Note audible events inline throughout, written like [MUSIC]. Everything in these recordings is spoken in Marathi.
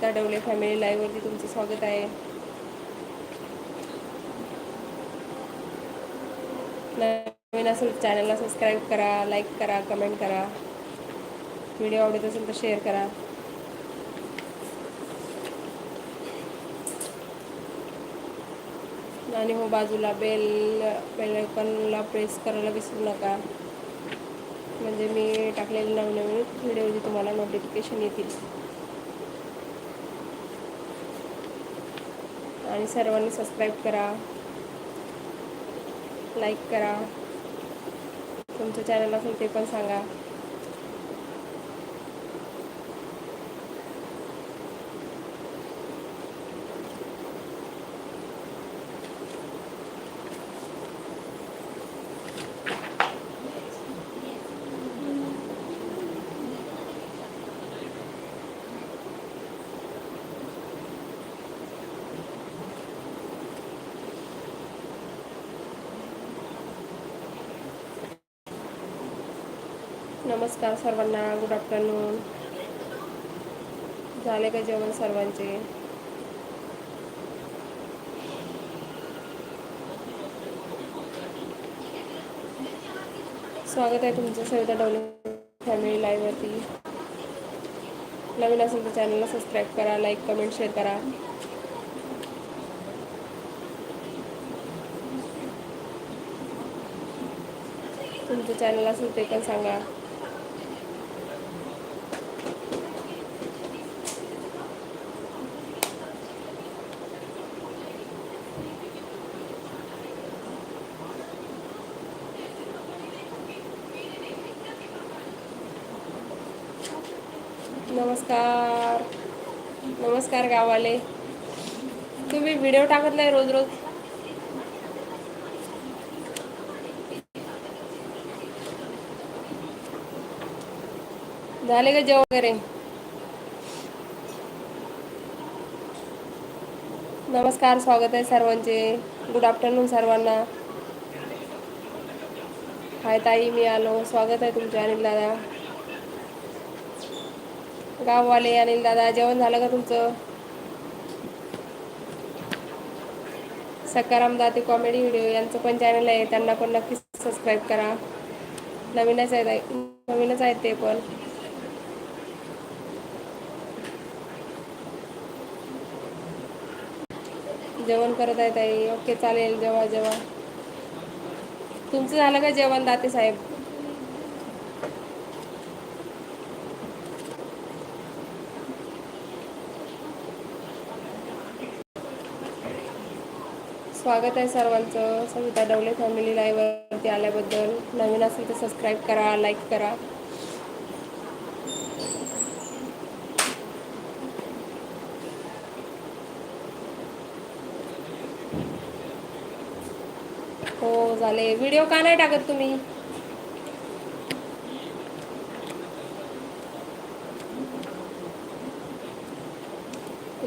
सविता डवले फॅमिली लाईव्हवरती तुमचं स्वागत आहे. नवीन असेल चॅनलला सबस्क्राईब करा लाईक करा कमेंट करा. व्हिडिओ आवडत असेल तर शेअर करा. आणि हो बाजूला बेल बेल आयकॉनला प्रेस करायला विसरू नका. म्हणजे मी टाकलेले नवीन नवीन तुम्हाला नोटिफिकेशन येतील. आणि सर्वांनी सबस्क्राईब करा. लाईक करा. तुमचं चॅनल असेल ते पण सांगा. नमस्कार सर्वांना गुड आफ्टरनून झाले का जेवण सर्वांचे? स्वागत आहे तुमचं सविता डवले फॅमिली लाईव्हवरती नवीन असेल तर चॅनलला सबस्क्राईब करा लाईक कमेंट शेअर करा. तुमचं चॅनल असेल ते पण सांगा. नमस्कार. नमस्कार गावाले. तुम्ही व्हिडिओ टाकत नाही रोज रोज झाले का जेवण वगैरे? नमस्कार स्वागत आहे सर्वांचे. गुड आफ्टरनून सर्वांना. हाय ताई मी आलो. स्वागत आहे तुमच्या अनिल दादा. गाववाले अनिल दादा जेवण झालं का तुमचं? सकाराम दाते कॉमेडी व्हिडिओ यांचं पण चॅनल आहे त्यांना पण नक्की सबस्क्राईब करा. नवीनच आहे ताई नवीनच आहेत ते पण. जेवण करत आहे ताई ओके चालेल जेव्हा जेव्हा तुमचं झालं का जेवण दाते साहेब? स्वागत आहे सर्वांचं. सविता डवले फॅमिली लाईव्हवरती आल्याबद्दल. नवीन असेल तर सबस्क्राईब करा लाईक करा. हो झाले. व्हिडिओ का नाही टाकत तुम्ही?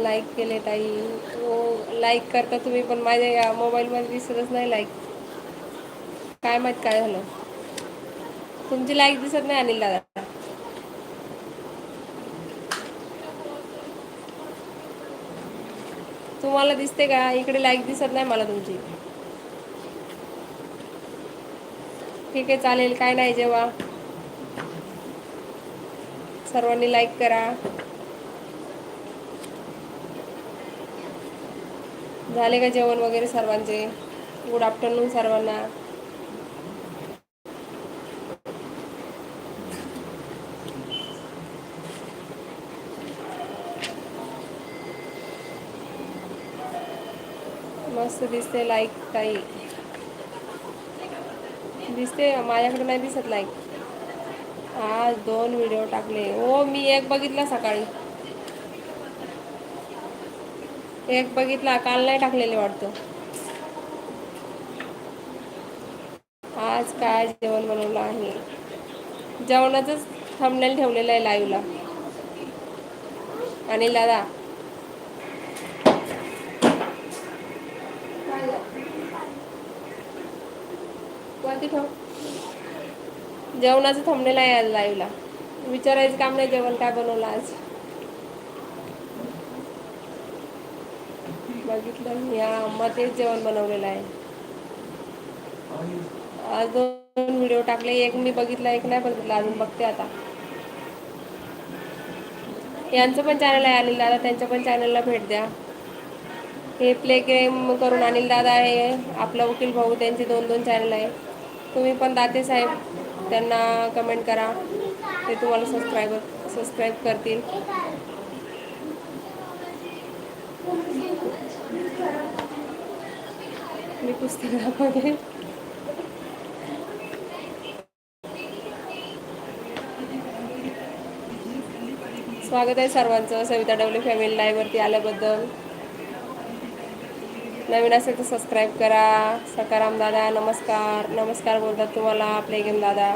लाईक केले ताई. हो लाईक करता तुम्ही पण माझ्या या मोबाईलमध्ये दिसतच नाही लाईक काय माहीत काय झालं? तुमची लाईक दिसत नाही अनिल दादा. तुम्हाला दिसते का? इकडे लाईक दिसत नाही मला तुमची. ठीक आहे चालेल. काय नाही जेव्हा. सर्वांनी लाईक करा. झाले का जेवण वगैरे सर्वांचे? गुड आफ्टरनून सर्वांना. मस्त दिसते लाईक ताई. दिसते माझ्याकडे नाही दिसत लाईक आज दोन व्हिडिओ टाकले. हो मी एक बघितला सकाळी. एक बघितला काल नाही टाकलेले वाटतं. आज काय जेवण बनवलं आहे? जेवणाचंच थंबनेल ठेवलेलं आहे लाईव्हला. आणि दादा? वरती ठेव. जेवणाचं थंबनेल आहे आज लाईव्हला. विचारायचं काम नाही जेवण काय बनवलं आज. बघितलं मी या मग तेच जेवण बनवलेलं आहे. आज दोन व्हिडिओ टाकले एक मी बघितला एक नाही बघितला अजून बघते आता. यांचं पण चॅनल आहे अनिल दादा त्यांच्या पण चॅनलला भेट द्या. हे प्ले गेम करून अनिल दादा आहे आपला वकील भाऊ त्यांचे दोन दोन चॅनल आहे. तुम्ही पण दाते साहेब त्यांना कमेंट करा. ते तुम्हाला सबस्क्राईबर सबस्क्राईब करतील. मी पुस्तकामध्ये. स्वागत आहे सर्वांचं. सविता डब्ल्यू फॅमिली लाईव्हवरती आल्याबद्दल. नवीन असेल तर सबस्क्राईब करा. सकाराम दादा नमस्कार. नमस्कार बोलतात तुम्हाला आपले गेम दादा.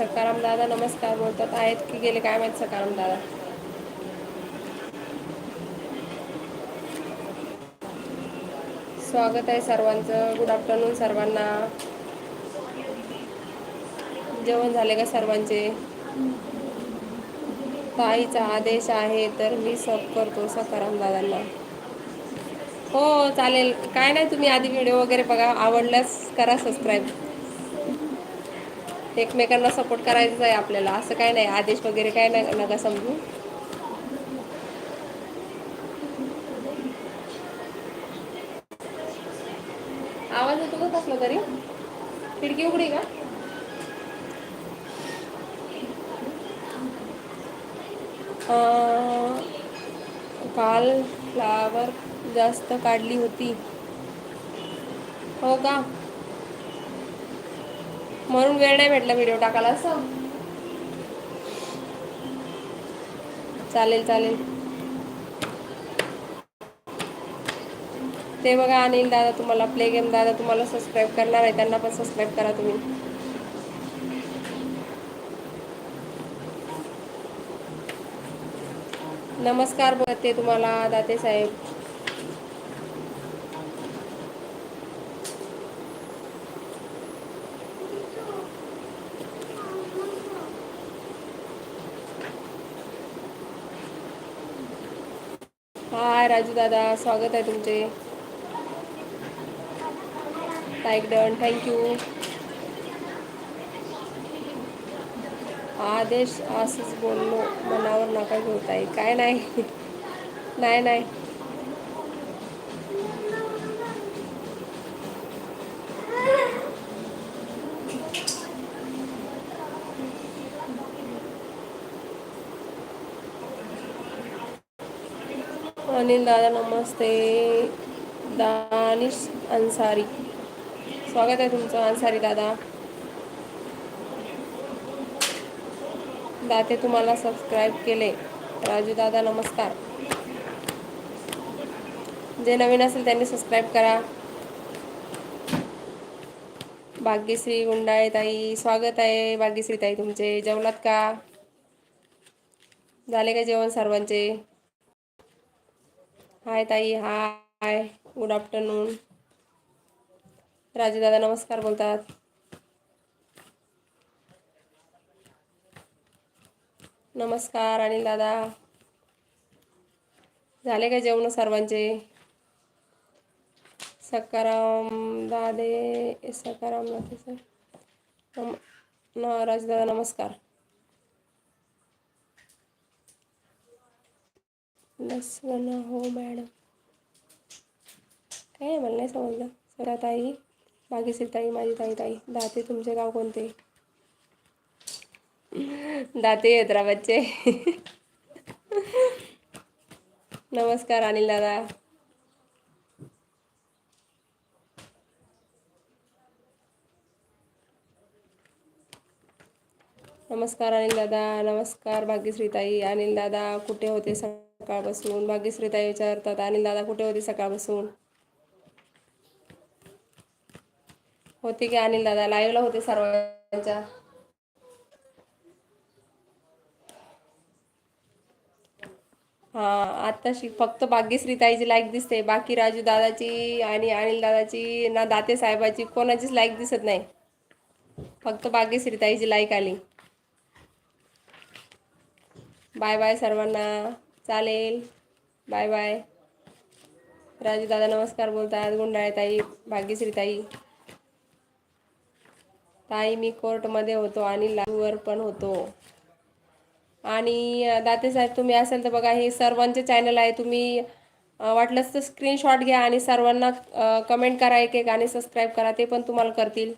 सकाराम दादा नमस्कार बोलतात. आहेत की गेले? काय माहीत सकाराम दादा? स्वागत आहे सर्वांचं. गुड आफ्टरनून सर्वांना. जेवण झाले का सर्वांचे? ताईचा आदेश आहे तर मी सब करतो सकाराम दादांना. हो चालेल. काय नाही तुम्ही आधी व्हिडिओ वगैरे बघा. आवडल्यास करा सबस्क्राईब एकमेकांना सपोर्ट करायचा आहे आपल्याला. असं काय नाही. आदेश वगैरे काय नाही. नका समजू. आवाज येतो का कसला तरी? खिडकी उघडी का? काल फ्लावर जास्त काढली होती. हो का? म्हणून वेळ नाही भेटला व्हिडिओ टाकायला असं. चालेल चालेल. ते बघा अनिल दादा तुम्हाला प्ले गेम दादा तुम्हाला सबस्क्राईब करणार आहे त्यांना पण सबस्क्राईब करा तुम्ही. नमस्कार बघते तुम्हाला दाते साहेब हाय राजू दादा स्वागत आहे तुमचे. लाईक डन थँक्यू आदेश असंच बोललो मनावर नका घेत आहे काय नाही. [LAUGHS] नाही नाही. अनिल दादा नमस्ते दानिश अन्सारी स्वागत आहे तुमचं अन्सारी दादा दाते तुम्हाला सबस्क्राईब केले राजू दादा नमस्कार जे नवीन असेल त्यांनी सबस्क्राईब करा भाग्यश्री गुंडाळे ताई स्वागत आहे भाग्यश्री ताई तुमचे जेवलात का झाले का जेवण सर्वांचे हाय ताई हाय. गुड आफ्टरनून राजू दादा नमस्कार बोलतात. नमस्कार अनिल दादा. झाले का जेवण सर्वांचे? सकाराम दादे सकाराम दादे सर. नम न राजू दादा नमस्कार. लसवण हो मॅडम. काय मला नाही समजलं. सरा ताई बागेश्री ताई माझी ताई ताई. दाते तुमचे गाव कोणते? दाते हैदराबादचे नमस्कार अनिल दादा. नमस्कार अनिल दादा नमस्कार भाग्यश्रीताई अनिल दादा कुठे होते सकाळपासून. भाग्यश्रीताई विचारतात अनिल दादा कुठे होते सकाळपासून? होते की अनिल दादा? लाईव्हला होते सर्वांच्या. हा आत्ताशी फक्त भाग्यश्रीताईची लाईक दिसते. बाकी राजू दादाची आणि अनिल दादाची ना दाते साहेबाची कोणाचीच लाईक दिसत नाही. फक्त भाग्यश्रीताईची लाईक आली. बाय बाय सर्वांना. चालेल. बाय बाय राजू दादा नमस्कार बोलतात. गुंडाळे ताई भाग्यश्री ताई. ताई मी कोर्टमध्ये होतो आणि लाईव्हवर पण होतो. आणि दातेसाहेब दाते तुम्ही असेल तर बघा हे सर्वांचे चॅनल आहे. तुम्ही वाटलंच तर स्क्रीनशॉट घ्या आणि सर्वांना कमेंट करा एक एक आणि सबस्क्राईब करा. ते पण तुम्हाला करतील.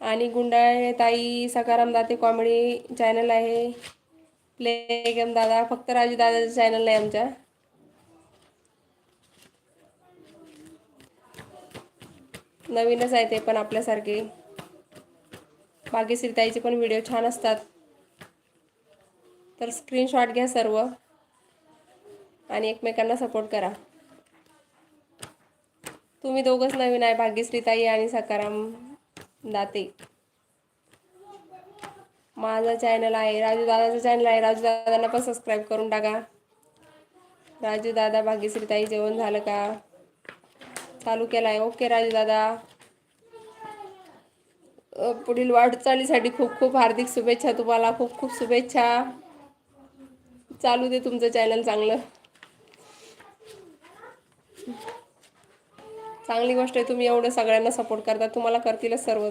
आणि गुंडाळे ताई सकाराम दाते कॉमेडी चॅनल आहे. प्ले गेम दादा फक्त राजू दादाचं चॅनल नाही आमच्या. नवीनच आहे ते पण आपल्यासारखे. भाग्यश्रीताईचे पण व्हिडिओ छान असतात. तर स्क्रीनशॉट घ्या सर्व आणि एकमेकांना सपोर्ट करा. तुम्ही दोघंच नवीन आहे भाग्यश्रीताई आणि सकाराम दाते. माझा चॅनल आहे. राजू दादाचं चॅनल आहे. राजू दादांना पण सबस्क्राईब करून टाका. राजू दादा भाग्यश्रीताई जेवण झालं का? चालू केला आहे ओके राजू दादा. पुढील वाटचालीसाठी खूप खूप हार्दिक शुभेच्छा तुम्हाला. खूप खूप शुभेच्छा. चालू दे तुमचं चॅनल चांगलं. चांगली गोष्ट आहे तुम्ही एवढं सगळ्यांना सपोर्ट करता. तुम्हाला करतीलच सर्व.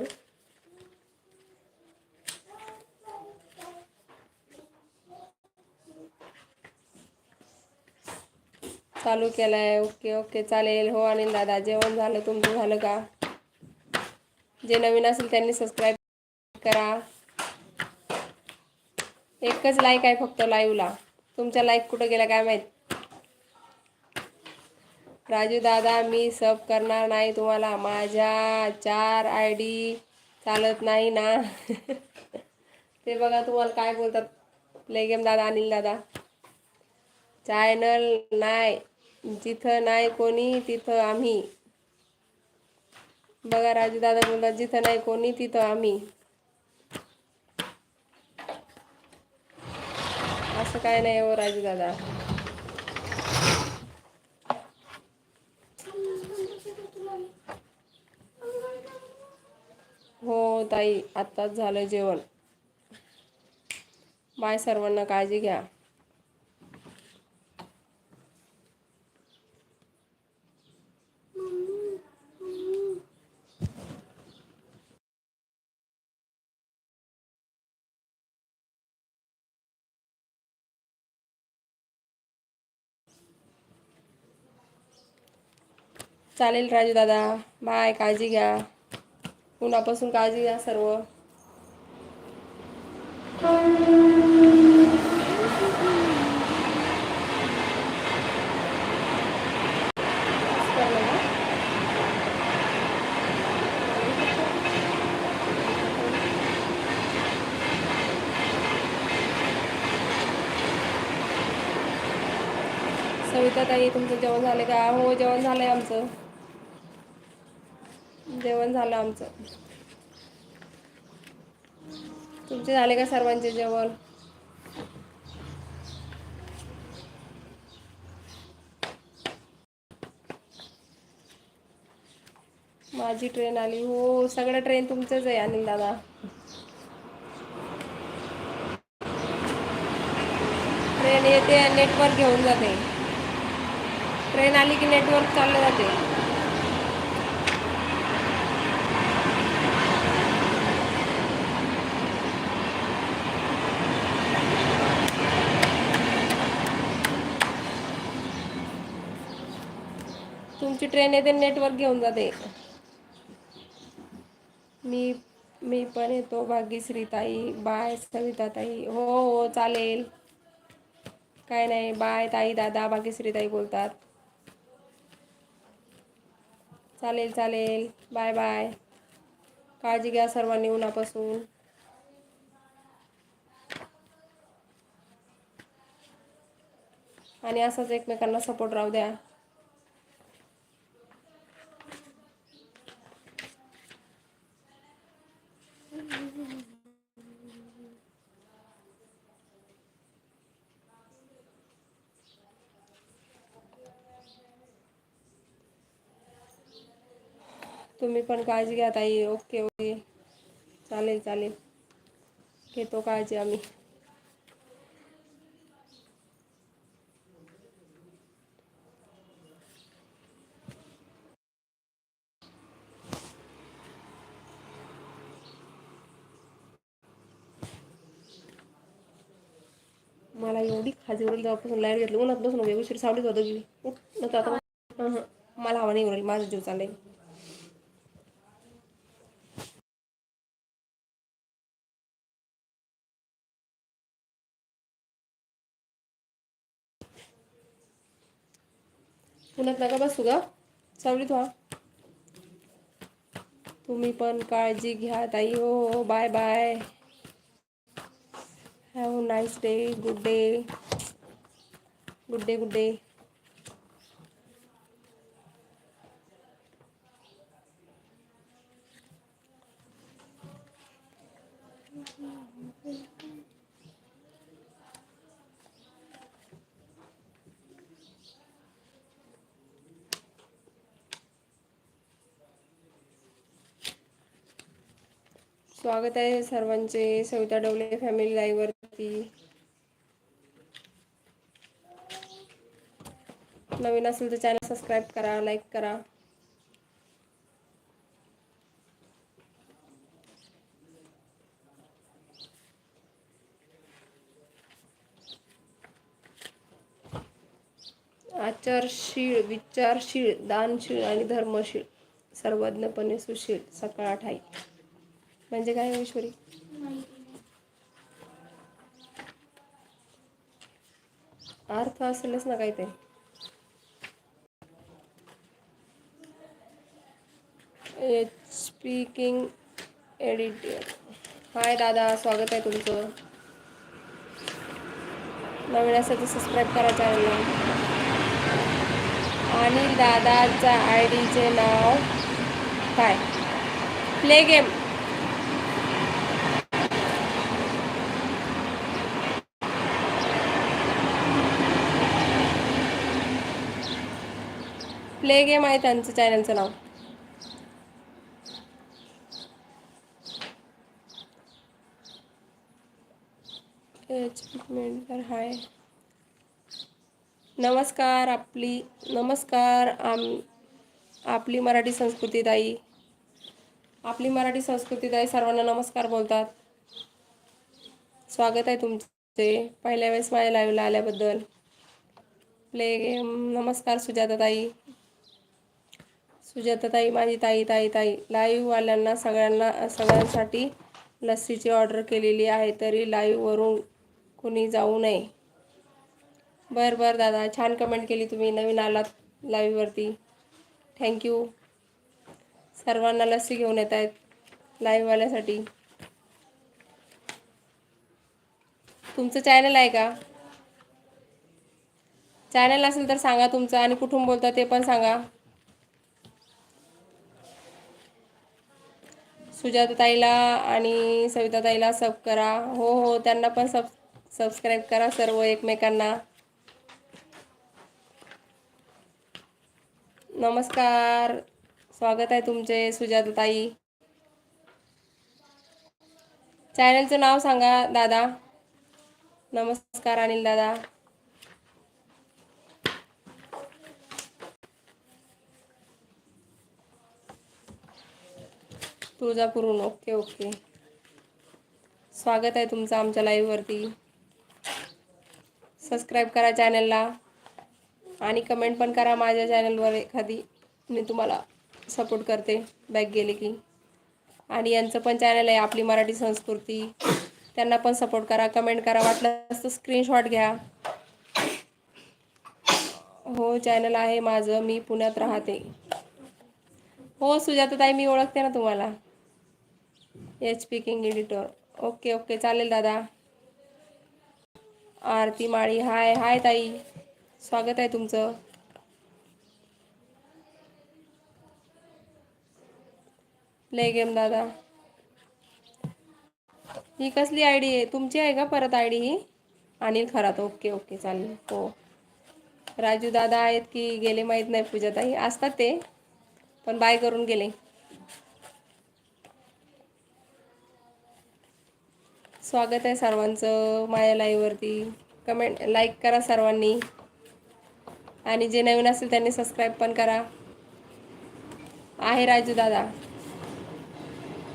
चालू केलाय. ओके ओके चालेल. हो अनिल दादा जेवण झालं तुमचं झालं का? जे नवीन असेल त्यांनी सबस्क्राईब करा. एकच लाईक आहे फक्त लाईव्हला तुमच्या लाईक कुठं गेला काय माहीत? राजू दादा मी सब करणार नाही तुम्हाला. माझ्या चार आय डी चालत नाही ना. [LAUGHS] ते बघा तुम्हाला काय बोलतात. लेगेम दादा अनिल दादा. चॅनल नाही. जिथं नाही कोणी तिथं आम्ही. बघा राजू दादा बोलतात जिथं नाही कोणी तिथं आम्ही. असं काय नाही हो राजू दादा. हो ताई आत्ताच झालं जेवण. बाय सर्वांना काळजी घ्या. चालेल राजू दादा. बाय काळजी घ्या. उन्हापासून काळजी घ्या सर्व. सविता ताई तुमचं जेवण झालं का? हो जेवण झालंय आमचं. जेवण झालं आमचं. तुमचे झाले का सर्वांचे जेवण? माझी ट्रेन आली. हो सगळं ट्रेन तुमचंच आहे अनिल दादा. ट्रेन येते नेटवर्क घेऊन जाते. ट्रेन आली की नेटवर्क चाललं जाते. तुमची ट्रेन येते नेटवर्क घेऊन जाते. मी मी पण येतो भाग्यश्री ताई बाय सविता ताई. हो, हो हो चालेल. काय नाही बाय ताई दादा भाग्यश्री ताई बोलतात. चालेल चालेल. Bye bye. काळजी घ्या सर्वांनी उन्हापासून. आणि असाच एकमेकांना सपोर्ट राहू द्या. तुम्ही पण काळजी घ्या ताई. Okay okay. चालेल चालेल. घेतो काळजी आम्ही. मला एवढी खाजी उरली जेव्हापासून लाइट घेतली. उन्हात बसून उशीर सावलीत होतं गेली उठ आता हं, हं. मला हवा नाही उरली. माझा जीव चाललाय. उन्हात नका बसू ग? सावलीत व्हा. तुम्ही पण काळजी घ्या ताई. हो bye bye have nice day good day good day good day स्वागत आहे सर्वांचे सविता डवले फॅमिली लाईव्हवरती नवीन असेल तर चॅनल सबस्क्राईब करा लाईक करा. आचारशील विचारशील दानशील आणि धर्मशील सर्वज्ञपणे सुशील सकाळ ठाई. म्हणजे काय ऐश्वरी अर्थ असेलच ना काही ते स्पीकिंग एडिटर हाय दादा स्वागत आहे तुमचं. नवीन असेल तर सबस्क्राईब करा चॅनलला आणि दादाचा आय डीचे नाव काय? प्ले गेम प्ले गेम आहे त्यांचं चॅनलचं नाव. तर हाय. नमस्कार आपली नमस्कार आम आपली मराठी संस्कृतीदाई आपली मराठी संस्कृतीदाई सर्वांना नमस्कार बोलतात. स्वागत आहे तुमचे पहिल्या वेळेस माझ्या लाईव्हला आल्याबद्दल. प्ले गेम नमस्कार सुजाताताई ताई माझी ताई ताई ताई. लाईव्हवाल्यांना सगळ्यांना सगळ्यांसाठी लस्सीची ऑर्डर केलेली आहे तरी लाईव्हवरून कुणी जाऊ नये. बरं बरं दादा छान कमेंट केली तुम्ही. नवीन आलात लाईव्हवरती. थँक्यू सर्वांना लस्सी घेऊन येत आहेत लाईव्हवाल्यासाठी. तुमचं चॅनल आहे का? चॅनल असेल तर सांगा तुमचं आणि कुठून बोलता ते पण सांगा. सुजाताताईला आणि सविताताईला सब करा. हो हो त्यांना पण सब सबस्क्राईब करा सर्व एकमेकांना. नमस्कार. स्वागत आहे तुमचे सुजाताताई. चॅनलचं नाव सांगा दादा. नमस्कार अनिल दादा. तुळजापूरहून. Okay okay. स्वागत आहे तुमचं आमच्या लाईव्हवरती सबस्क्राईब करा चॅनलला आणि कमेंट पण करा माझ्या चॅनलवर एखादी. मी तुम्हाला सपोर्ट करते. बॅक गेले की. आणि यांचं पण चॅनल आहे आपली मराठी संस्कृती. त्यांना पण सपोर्ट करा कमेंट करा. वाटलं तर स्क्रीनशॉट घ्या. हो चॅनल आहे माझं. मी पुण्यात राहते. हो सुजाताताई मी ओळखते ना तुम्हाला. H speaking editor okay okay चालेल दादा. आरती माळी. हाय हाय ताई. स्वागत आहे तुमचं. प्ले गेम दादा. ही कसली आय डी आहे? तुमची आहे का परत आय डी ही? अनिल खरात. ओके ओके चालेल. हो. राजू दादा आहेत की गेले माहीत नाही पूजाताई. असतात ते. पण बाय करून गेले. स्वागत आहे सर्वांचं माया लाईव्हवरती कमेंट लाईक करा सर्वांनी. आणि जे नवीन असेल त्यांनी सबस्क्राईब पण करा. आहे राजू दादा.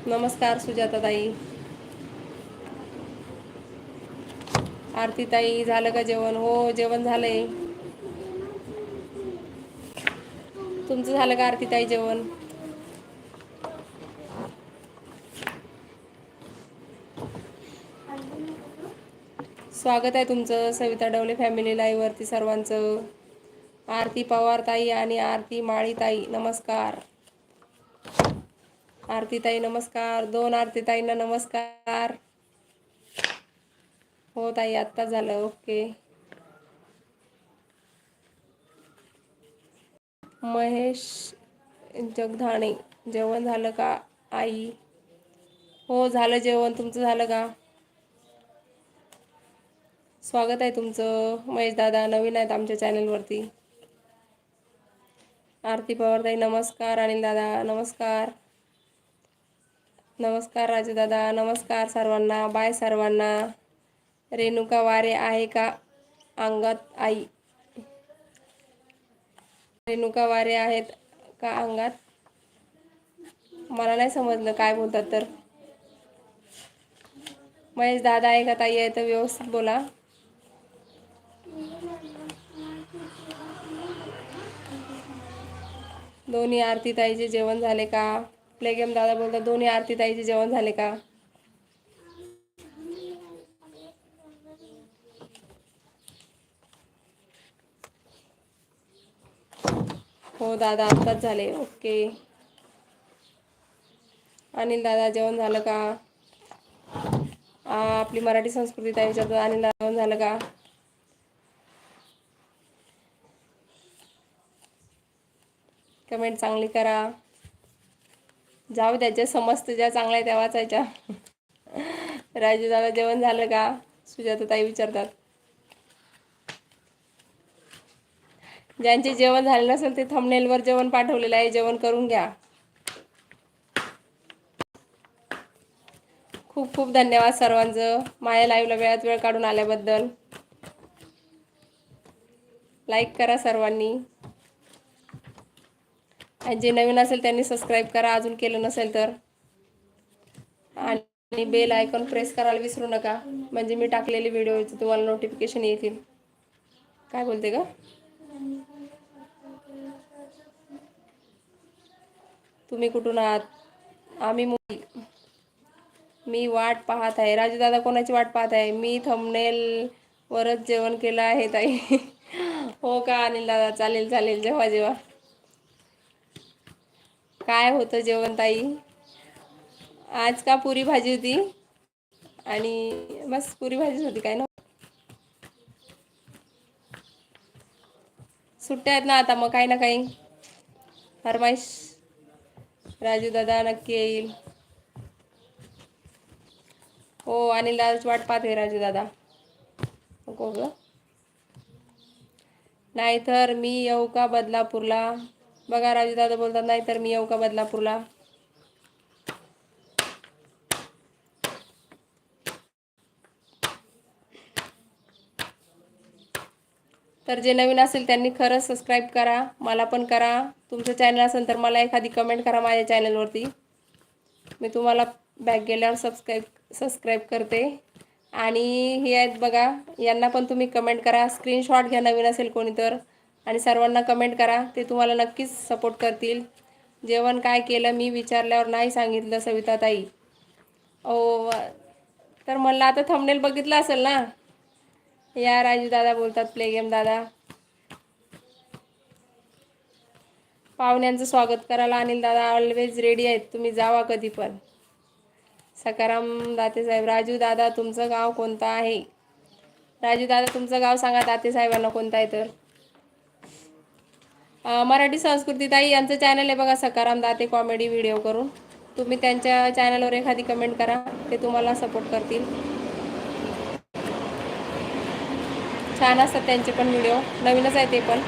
नमस्कार सुजाताताई आरतीताई झालं का जेवण? हो जेवण झालंय. तुमचं झालं का आरतीताई जेवण? स्वागत आहे तुमचं सविता डवले फॅमिली लाईव्हवरती सर्वांचं. आरती पवार ताई आणि आरती माळी ताई नमस्कार. आरती ताई नमस्कार. दोन आरती ताईंना नमस्कार. हो ताई आत्ता झालं. ओके. महेश जगधाणे जेवण झालं का आई? हो झालं जेवण. तुमचं झालं का? स्वागत आहे तुमचं. महेश दादा नवीन आहेत आमच्या चॅनलवरती. आरती पवारताई नमस्कार. अनिल दादा नमस्कार. नमस्कार राजू दादा नमस्कार सर्वांना. बाय सर्वांना. रेणुका वारे आहे का? अंगात आई. रेणुका वारे आहेत का अंगात मला नाही समजलं काय बोलतात तर. महेश दादा आहे का ताई? आहे तर व्यवस्थित बोला. दोन्ही आरती ताईचे जेवण झाले का? प्लेगेम दादा बोलतात दोन्ही आरती ताईचे जेवण झाले का? हो दादा आत्ताच झाले. ओके. अनिल दादा जेवण झालं का? आपली मराठी संस्कृती ताई अनिल दादा जेवण झालं का? कमेंट चांगली करा. जाऊ द्याच्या समजतं ज्या चांगल्या त्या वाचायच्या. राजू दादा जेवण झालं का? सुजाता ताई विचारतात. ज्यांचे जेवण झाले नसेल ते थंबनेलवर जेवण पाठवलेलं आहे जेवण करून घ्या. खूप खूप धन्यवाद सर्वांचं. माझ्या लाईव्हला वेळात वेळ काढून आल्याबद्दल. लाईक करा सर्वांनी. आणि जे नवीन असेल त्यांनी सबस्क्राईब करा. अजून केलं नसेल तर. आणि बेल आयकॉन प्रेस करायला विसरू नका. म्हणजे मी टाकलेले व्हिडिओचे तुम्हाला नोटिफिकेशन येतील. काय बोलते का तुम्ही कुठून आहात? आम्ही मुंबई. मी वाट पाहत आहे. राजू दादा कोणाची वाट पाहत आहे? मी थंबनेल वरच जेवण केलं आहे ताई. हो का? अनिल दादा? चालेल चालेल. जेव्हा जेव्हा. काय होतं जेवण ताई आज का पुरी भाजी होती? आणि बस पुरी भाजीच होती काय ना? सुट्ट्या आहेत ना आता मग काही ना काही. फरमाईश राजू दादा नक्की येईल. हो अनिल दादाच वाट पाहते राजू दादा. नको ग. नाहीतर मी येऊ का बदलापूरला? बघा राजू दादा बोलतात नाहीतर मी येऊ का बदलापूरला? तर जे नवीन असेल त्यांनी खरंच सबस्क्राईब करा मला पण करा. तुमचं चॅनल असेल तर मला एखादी कमेंट करा माझ्या चॅनलवरती मी तुम्हाला बॅग गेल्यावर सबस्क्राईब सबस्क्राईब करते. आणि हे आहेत बघा यांना पण तुम्ही कमेंट करा. स्क्रीनशॉट घ्या नवीन असेल कोणी तर. आणि सर्वांना कमेंट करा. ते तुम्हाला नक्कीच सपोर्ट करतील. जेवण काय केलं मी विचारल्यावर नाही सांगितलं सविताताई. ओ तर म्हणलं आता थंबनेल बघितलं असेल ना? या राजू दादा बोलतात प्ले गेम दादा. पाहुण्यांचं स्वागत करायला अनिल दादा ऑलवेज रेडी आहेत. तुम्ही जावा कधी पण. सकाराम दातेसाहेब राजू दादा तुमचं गाव कोणतं आहे? राजू दादा तुमचं गाव सांगा दातेसाहेबांना कोणतं आहे तर? मराठी संस्कृती ताई यांचं चॅनल आहे बघा सकाराम दाते कॉमेडी व्हिडिओ करून. तुम्ही त्यांच्या चॅनलवर एखादी कमेंट करा ते तुम्हाला सपोर्ट करतील. छान असतात त्यांचे पण व्हिडिओ नवीनच आहे ते पण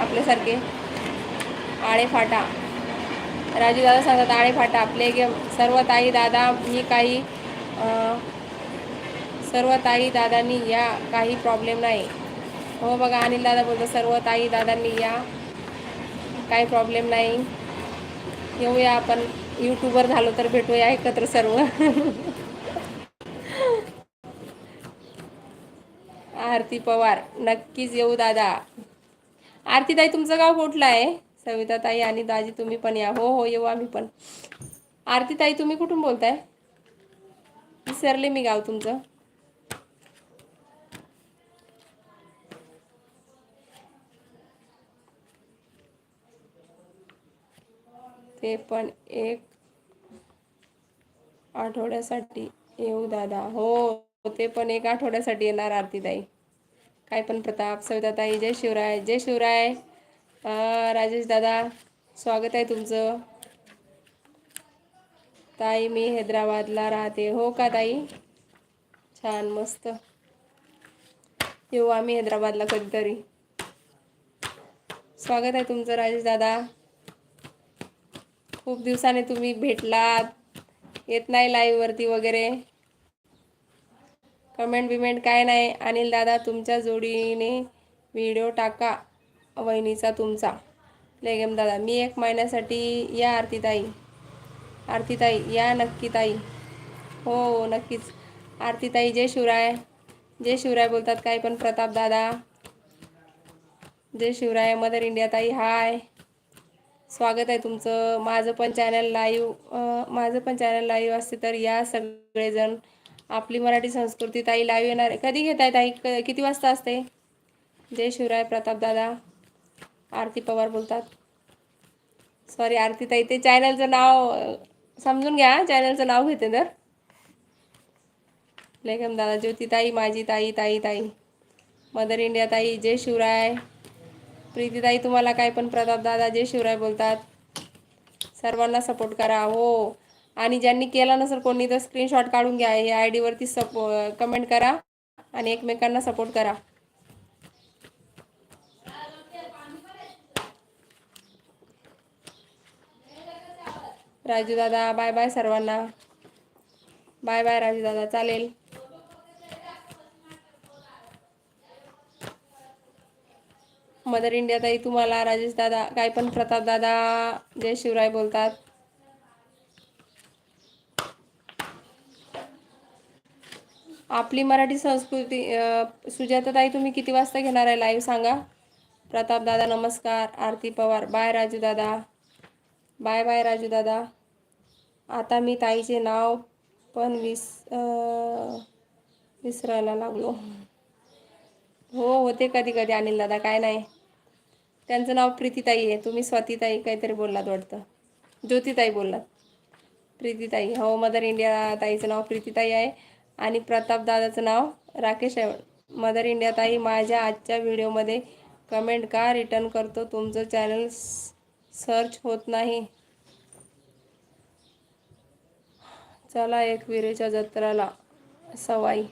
आपल्यासारखे. आळे फाटा. राजू दादा सांगतात आळे फाटा आपले गेम सर्व ताई दादा मी काही सर्व ताई दादांनी या काही प्रॉब्लेम नाही. हो बघा अनिल दादा बोलतो सर्व ताई दादांनी या. काही प्रॉब्लेम नाही. येऊया आपण. यूट्यूबर झालो तर भेटूया एकत्र सर्व. आरती पवार नक्कीच येऊ दादा. आरती ताई तुमचं गाव कुठलं आहे? सविता ताई आणि दाजी तुम्ही पण या. हो हो येऊ आम्ही पण. आरती ताई तुम्ही कुठून बोलताय? विसरले मी गाव तुमचं. ते पण एक आठवड्यासाठी येऊ दादा. हो ते पण एक आठवड्यासाठी येणार आरतीताई. काय पण प्रताप सविताताई जय शिवराय जय शिवराय. राजेश दादा स्वागत आहे तुमचं. ताई मी हैदराबादला राहते. हो का ताई? छान मस्त. येऊ आम्ही हैदराबादला कधीतरी. स्वागत आहे तुमचं राजेश दादा. खूप दिवसाने तुम्ही भेटलात. येत नाही लाईव्हवरती वगैरे. कमेंट बिमेंट काय नाही. अनिल दादा तुमच्या जोडीने व्हिडिओ टाका. वहिनीचा तुमचा. लेगेम दादा. मी एक महिन्यासाठी या आरतीताई. आरतीताई या नक्की ताई हो हो नक्कीच. आरतीताई जय शिवराय. जय शिवराय बोलतात काय पण प्रताप दादा. जय शिवराय मदर इंडिया ताई हाय स्वागत आहे तुमचं. माझं पण चॅनल लाईव्ह माझं पण चॅनल लाईव्ह असते तर या सगळेजण. आपली मराठी संस्कृती ताई लाईव्ह येणार आहे. कधी घेताय ताई? क किती वाजता असते? जय शिवराय प्रताप दादा. आरती पवार बोलतात. सॉरी आरती ताई ते चॅनलचं नाव समजून घ्या चॅनलचं नाव घेते तर. लेखम दादा ज्योतिताई माझी ताई ताई ताई. मदर इंडिया ताई जय शिवराय. प्रीतीताई तुम्हाला काय पण प्रताप दादा जय शिवराय बोलतात. सर्वांना सपोर्ट करा. हो. आणि ज्यांनी केला नसेल कोणी तर स्क्रीनशॉट काढून घ्या. या आय डीवरती सपो कमेंट करा आणि एकमेकांना सपोर्ट करा. राजू दादा बाय बाय सर्वांना. बाय बाय राजू दादा. चालेल. मदर इंडिया ताई तुम्हाला राजेश दादा काय पण प्रताप दादा जय शिवराय बोलतात. आपली मराठी संस्कृती अं, सुजाता ताई तुम्ही किती वाजता घेणार आहे लाईव्ह सांगा. प्रताप दादा नमस्कार. आरती पवार बाय राजू दादा. बाय बाय राजू दादा. आता मी ताईचे नाव पण विस विसरायला लागलो. हो होते कधी कधी अनिल दादा काय नाही. त्यांचं नाव प्रीतीताई आहे. तुम्ही स्वातीताई काहीतरी बोललात वाटतं. ज्योतिताई बोललात. प्रीतीताई. हो मदर इंडिया ताईचं नाव प्रीतीताई आहे. आणि प्रताप दादाचं नाव राकेश आहे. मदर इंडिया ताई माझ्या आजच्या व्हिडिओमध्ये कमेंट का रिटर्न करतो? तुमचं चॅनल सर्च होत नाही. चला एक विरेच्या जत्राला सवाई.